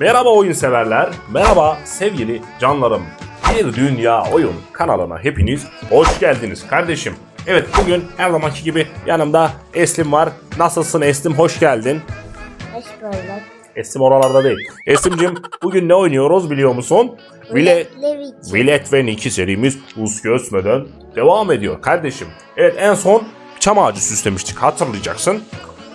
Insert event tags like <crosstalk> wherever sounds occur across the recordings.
Merhaba oyun severler, merhaba sevgili canlarım. Bir Dünya Oyun kanalına hepiniz hoş geldiniz kardeşim. Evet bugün her zamanki gibi yanımda Eslim var. Nasılsın Eslim hoş geldin. Hoş bulduk. Eslim oralarda değil. Eslimcim bugün ne oynuyoruz biliyor musun? Vile. Villet ve Niki serimiz hız kesmeden devam ediyor kardeşim. Evet en son çam ağacı süslemiştik hatırlayacaksın.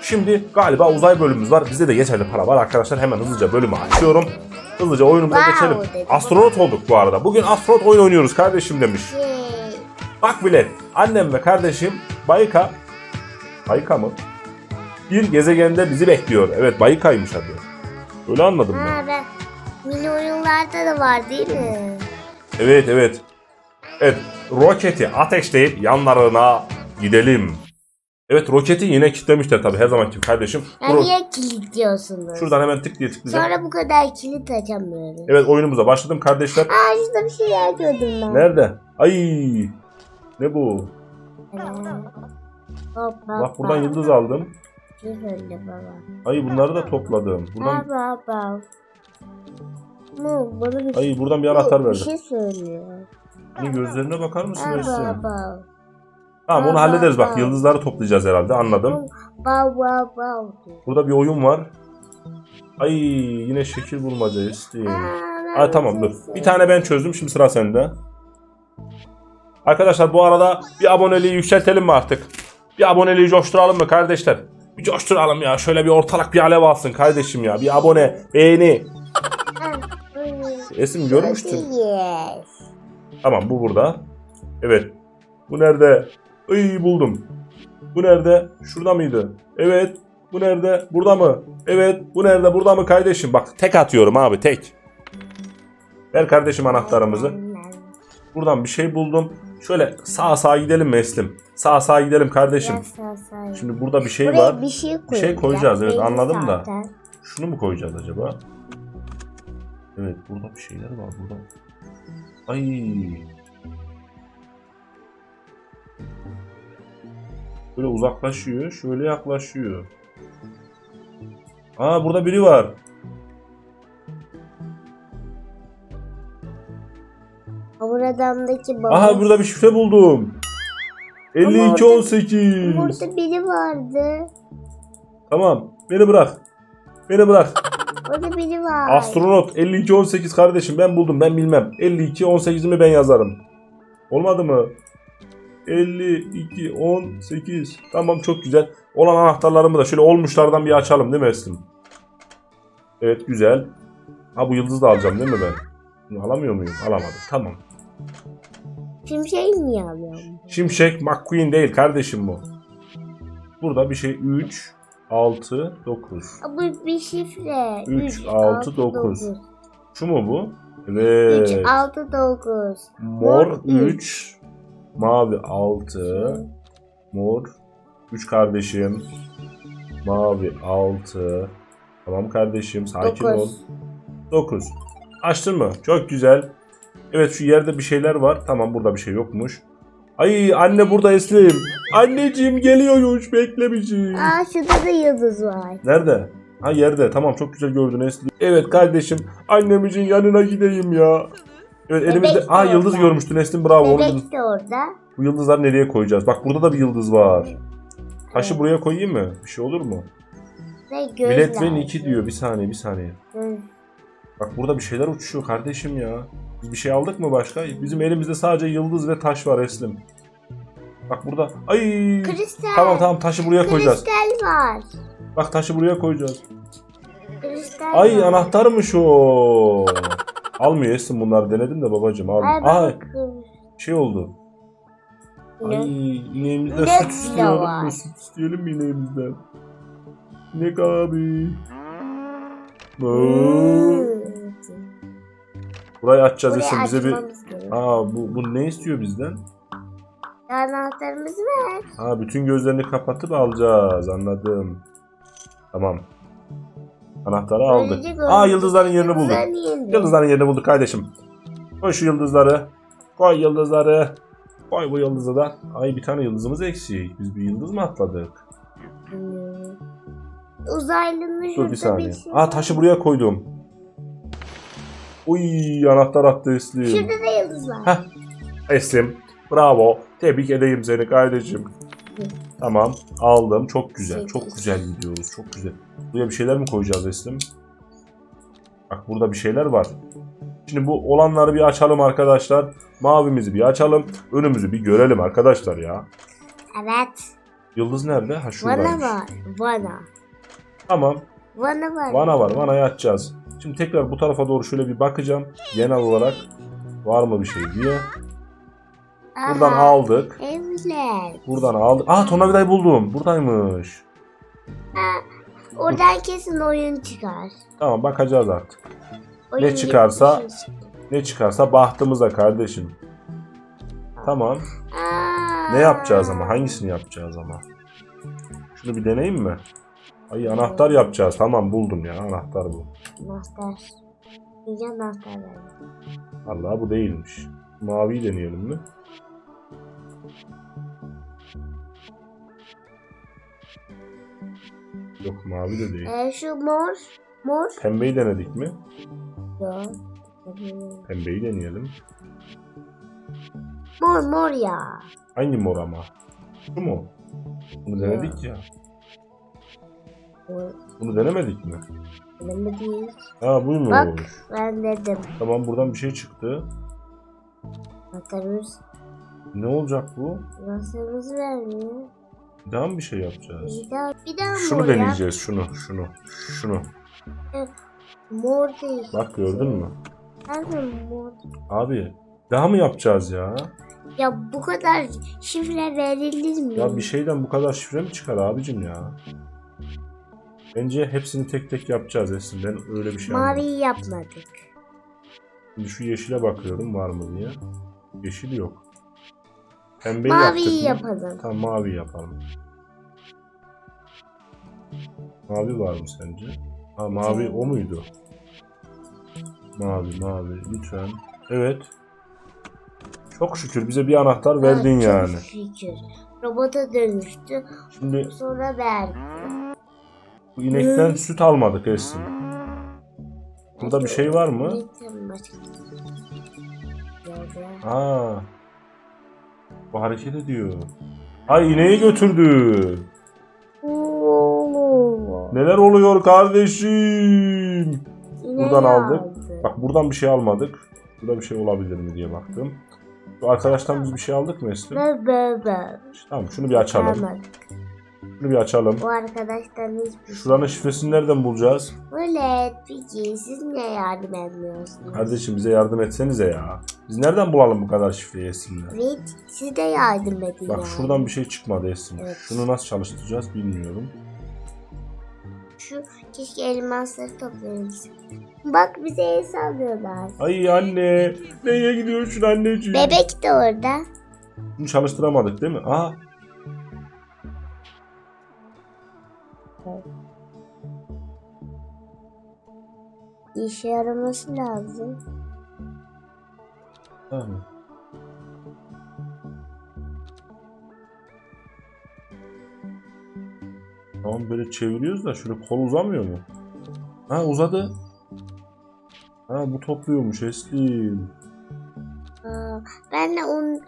Şimdi galiba uzay bölümümüz var. Bizde de yeterli para var arkadaşlar. Hemen hızlıca bölümü açıyorum. Hızlıca oyunumuza Wow geçelim. dedim. Astronot olduk bu arada. Bugün astronot oyun oynuyoruz kardeşim demiş. Yay. Bak Villet, annem ve kardeşim Bayka, Bayka mı? Bir gezegende bizi bekliyor. Evet Bayka'ymış adı. Öyle anladım ben. Ha ben mini oyunlarda da var değil mi? Evet evet. Evet roketi ateşleyip yanlarına gidelim. Evet roketi yine kilitlemişler tabii her zamanki gibi kardeşim. Ya Ro- niye kilitliyorsunuz? Şuradan hemen tık diye tıklayacağım. Sonra bu kadar kilit açamıyorum. Evet oyunumuza başladım kardeşler. Aa şurada bir şeyler gördüm ben. Nerede? Ay ne bu? Ee, Hop hop Bak buradan yıldız aldım. Söyle baba. Ay bunları da topladım. Buradan Baba baba. Mu bana bir, ay buradan bir anahtar bir verdi. şey söylüyor. Ni gözlerine bakar mısın Baba Ersin? baba. Tamam onu hallederiz bak yıldızları toplayacağız herhalde anladım. Burada bir oyun var. Ay yine şekil bulmaca Eslim. Ha tamam dur. Bir tane ben çözdüm şimdi sıra sende. Arkadaşlar bu arada bir aboneliği yükseltelim mi artık? Bir aboneliği coşturalım mı kardeşler? Bir coşturalım ya. Şöyle bir ortalık bir alev alsın kardeşim ya. Bir abone, beğeni. <laughs> Esim görmüştün. Tamam bu burada. Evet. Bu nerede? Iy buldum. Bu nerede? Şurada mıydı? Evet. Bu nerede? Burada mı? Evet. Bu nerede? Burada mı kardeşim? Bak tek atıyorum abi tek. Ver kardeşim anahtarımızı. Buradan bir şey buldum. Şöyle sağa sağa gidelim Meslim. Sağa sağa gidelim kardeşim. Şimdi burada bir şey Buraya var. bir şey Bir şey koyacağız, evet, anladım da. Şunu mu koyacağız acaba? Evet burada bir şeyler var burada. Ay. Böyle uzaklaşıyor, şöyle yaklaşıyor. Aa burada biri var. Buradandaki baba. Aha burada bir şifre buldum. orada- 5218. Burada biri vardı. Tamam, beni bırak. Beni bırak. Orada biri var. Astronot 5218 kardeşim ben buldum ben bilmem. 52 18'imi ben yazarım. Olmadı mı? 52 18 tamam çok güzel. Olan anahtarlarımı da şöyle olmuşlardan bir açalım değil mi Eslin? Evet güzel. Ha bu yıldızı da alacağım değil mi ben? Bunu alamıyor muyum? Alamadım. Tamam. Şimşek niye alıyorum? Şimşek McQueen değil kardeşim bu. Burada bir şey 3 6 9. Aa, Bu bir şifre. Üç, Üç, altı, dokuz. Şu mu bu? Evet. 3, 6, 9. Mor Mor üç. 3, mavi 6, mor 3 kardeşim. Mavi 6. Tamam kardeşim sakin ol. 9. 9. Açtın mı? Çok güzel. Evet şu yerde bir şeyler var. Tamam burada bir şey yokmuş. Ay anne burada Eslim. Anneciğim geliyormuş bekle bizi. Aa şurada da yıldız var. Nerede? Ha yerde. Tamam çok güzel gördün Esli. Evet kardeşim. Annemizin yanına gideyim ya. Evet Bebek elimizde. de Aa yıldız orada. görmüştün Eslin bravo. o yıldız- Bebek de orada. Bu yıldızları nereye koyacağız? Bak burada da bir yıldız var. Taşı Evet. buraya koyayım mı? Bir şey olur mu? Ve göz Bilet ve. Niki diyor. Bir saniye bir saniye. Göz. Bak burada bir şeyler uçuşuyor kardeşim ya. Biz bir şey aldık mı başka? Bizim elimizde sadece yıldız ve taş var Eslim. Bak burada. Ay. Kristal. Tamam tamam taşı buraya koyacağız. Kristal var. Bak taşı buraya koyacağız. Kristal Ay var. anahtarmış o. Almıyor Esin bunları denedim de babacım Ay almıyor. ben Aa şey oldu. Ne? Ay ineğimizden İnek süt istiyorum. var. Süt isteyelim mi ineğimizden? İnek abi. Hmm. Burayı açacağız Burayı Esin bize bir... açmamız gerek. Aa bu, bu ne istiyor bizden? Anahtarımızı ver. Ha bütün gözlerini kapatıp alacağız anladım. Tamam. Anahtarı. Böylece Aa yıldızların yerini bulduk. Yıldızların yerini. Bulduk kardeşim. Koy şu yıldızları. Koy yıldızları. Koy bu yıldızı da. Ay bir tane yıldızımız eksik. Biz bir yıldız mı atladık? Uzaylının Dur bir saniye. şey Aa taşı buraya koydum. Uy anahtar attı Eslim. Şurada da yıldız var. Heh. Eslim bravo. Tebrik edeyim seni kardeşim. Tamam aldım. Çok güzel. Çok güzel gidiyoruz. Çok güzel. Buraya bir şeyler mi koyacağız Eslim? Bak burada bir şeyler var. Şimdi bu olanları bir açalım arkadaşlar. Mavimizi bir açalım. Önümüzü bir görelim arkadaşlar ya. Evet. Yıldız nerede? Ha Vana şuradaymış. var. Vana. Tamam. Vana var. Vana var. Vanayı açacağız. Şimdi tekrar bu tarafa doğru şöyle bir bakacağım. Genel olarak var mı bir şey diye. Buradan Aha, aldık. Evet. Buradan aldık. Aa tornavidayı buldum. Buradaymış. Ha, oradan kesin oyun çıkar. Tamam bakacağız artık. Oyun gibi çıkarsa- şey. Ne çıkarsa bahtımıza kardeşim. Tamam. Aa. Ne yapacağız ama? Hangisini yapacağız ama? Şunu bir deneyeyim mi? Ay anahtar yapacağız. Tamam buldum ya. Anahtar bu. Anahtar. İyice anahtar. Allah bu değilmiş. Maviyi deneyelim mi? Yok mavi de değil. Ee, şu mor. Mor. Pembeyi denedik mi? Yok. Pembeyi deneyelim. Mor mor ya. Hangi mor ama? Şu mu? Bunu denedik ya. Mor. Bunu denemedik mi? Değil. Ha buymuş. Bak ben dedim. Tamam buradan bir şey çıktı. Anahtarımız. Ne olacak bu? Anahtarımız vermiyor. Bir daha mı bir şey yapacağız? Bir daha, bir daha Şunu mor deneyeceğiz. Şunu, şunu, şunu. Mor değil. Bak gördün mü? Nerede mor? Abi daha mı yapacağız ya? Ya bu kadar şifre verilir mi? Ya bir şey şeyden bu kadar şifre mi çıkar abicim ya? Bence hepsini tek tek yapacağız Esin. Ben öyle bir şey. Maviyi yapmadık. Şimdi şu yeşile bakıyorum var mı diye. Yeşil yok. Pembeyi Maviyi yaptık mı? yapalım. Tamam mavi yapalım. Mavi var mı sence? Ha mavi o muydu? Mavi mavi lütfen. Evet. Çok şükür bize bir anahtar verdin Ha, yani. Çok şükür. Robota dönüştü. Şimdi Sonra verdi. bu inekten süt almadık Esin. Burada bir şey var mı? Başka. Nerede? Aa. Hareket ediyor. Ay ineği götürdü. Neler oluyor kardeşim? Buradan aldık. aldı. Bak buradan bir şey almadık. Burada bir şey olabilir mi diye baktım. Bu arkadaştan biz bir şey aldık mı Esin? Tamam şunu bir açalım. Almadık. Şunu bir açalım. Bu arkadaştan hiçbir şey. Şuranın şifresini nereden bulacağız? Öyle peki siz niye yardım etmiyorsunuz? Kardeşim bize yardım etsenize ya. Biz nereden bulalım bu kadar şifreyi Esin'le? Evet siz de yardım edin Bak yani. şuradan bir şey çıkmadı Esin. Evet. Şunu nasıl çalıştıracağız bilmiyorum. Şu keşke elmasları toplayalım. Bak bize el sallıyorlar. Ay anne. Neye gidiyorsun anneciğim? Bebek de orada. Bunu çalıştıramadık değil mi? Aa. İşe yaraması lazım. Tamam. Tamam böyle çeviriyoruz da şöyle kol uzamıyor mu? Ha uzadı. Ha bu topluyormuş Eslim. Ben de on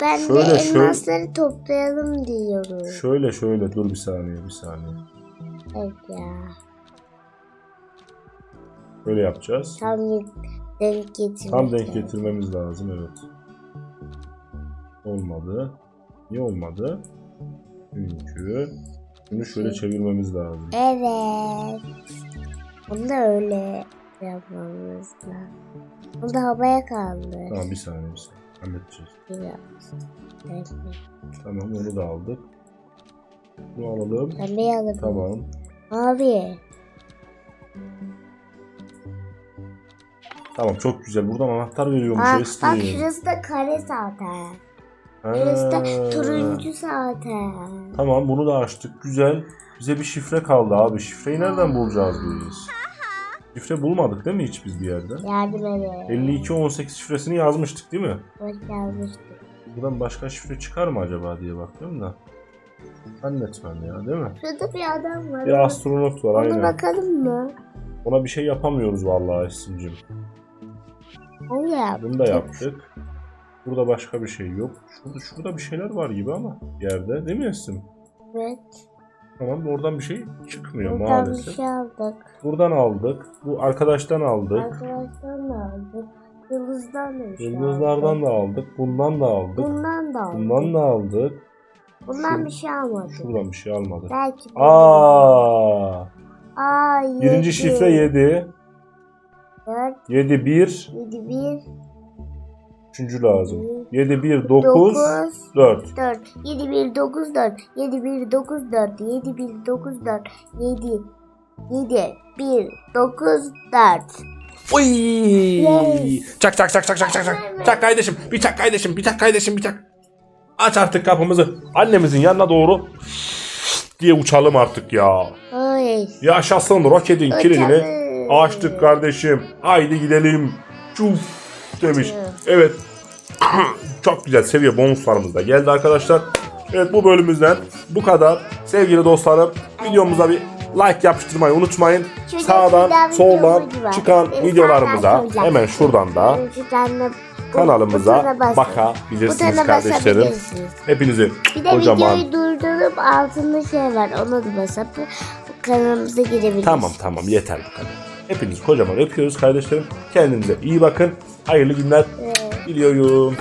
ben Şöyle, de şöyle. elmasları toplayalım diyorum. Şöyle şöyle dur bir saniye bir saniye. Evet ya. Böyle yapacağız. Tam denk getirmek Tam denk lazım. getirmemiz lazım evet. Olmadı. Niye olmadı? Çünkü bunu şöyle çevirmemiz lazım. Evet. Onu da öyle yapmamız lazım. O da havaya kaldı. Tamam bir saniye bir saniye. Halledeceğiz. Tamam onu da aldık. Bunu alalım. Pembeyi alırım. Tamam. Abi. Tamam çok güzel. Buradan anahtar veriyormuş Esli. bak şurası da kare zaten. Ha. Şurası da turuncu zaten. Tamam bunu da açtık. Güzel. Bize bir şifre kaldı abi. Şifreyi nereden bulacağız biz? Şifre bulmadık değil mi hiç biz bir yerde? Yardım edin. 5218 şifresini yazmıştık değil mi? Bak yazmıştık. Buradan başka şifre çıkar mı acaba diye bakıyorum da. Zannetmem ya değil mi? Şurada bir adam var. Bir astronot var Ona aynen. bakalım mı? Ona bir şey yapamıyoruz vallahi Esin'cim. Onu yaptık. Bunu da yaptık. Burada başka bir şey yok. Şurada, şurada bir şeyler var gibi ama yerde değil mi Esin? Evet. Tamam oradan bir şey çıkmıyor Buradan bir maalesef. şey aldık. Buradan aldık. Bu arkadaştan aldık. Arkadaşlar da aldık. Yıldızdan da bir şey Yıldızlardan aldık. da aldık. Bundan da aldık. Bundan da aldık. Bundan da aldık. Bundan bir şey almadık. Şuradan bir şey almadık. Belki. bir- Aa! Aa, yedi. Birinci şifre 7. Dört, 7 1. yedi, bir. Üçüncü lazım. bir, 7 1 9 Dokuz. 4. 4 7 1 9 4 7 1 9 4 7 1 9 4 7 7 1 9 4 Oy! Yes. Çak çak çak çak çak çak çak. Çak kardeşim. Bir çak kardeşim. Bir çak kardeşim. Bir çak. Aç artık kapımızı. Annemizin yanına doğru diye uçalım artık ya. Ay. Yaşasın roketin kilidini açtık kardeşim. Haydi gidelim. Çuf demiş. Evet. Evet. <clears throat> Çok güzel seviye bonuslarımız da geldi arkadaşlar. Evet bu bölümümüzden bu kadar. Sevgili dostlarım videomuza bir like yapıştırmayı unutmayın. Şurada Sağdan soldan çıkan videolarımıza hemen şuradan da kanalımıza basın. bakabilirsiniz Butona kardeşlerim. Hepinizi Bir de kocaman videoyu durdurup altında şey var. Ona da basıp kanalımıza girebilirsiniz. Tamam tamam yeter bu kadar. Hepinizi kocaman öpüyoruz kardeşlerim. Kendinize iyi bakın. Hayırlı günler Evet. Diliyorum.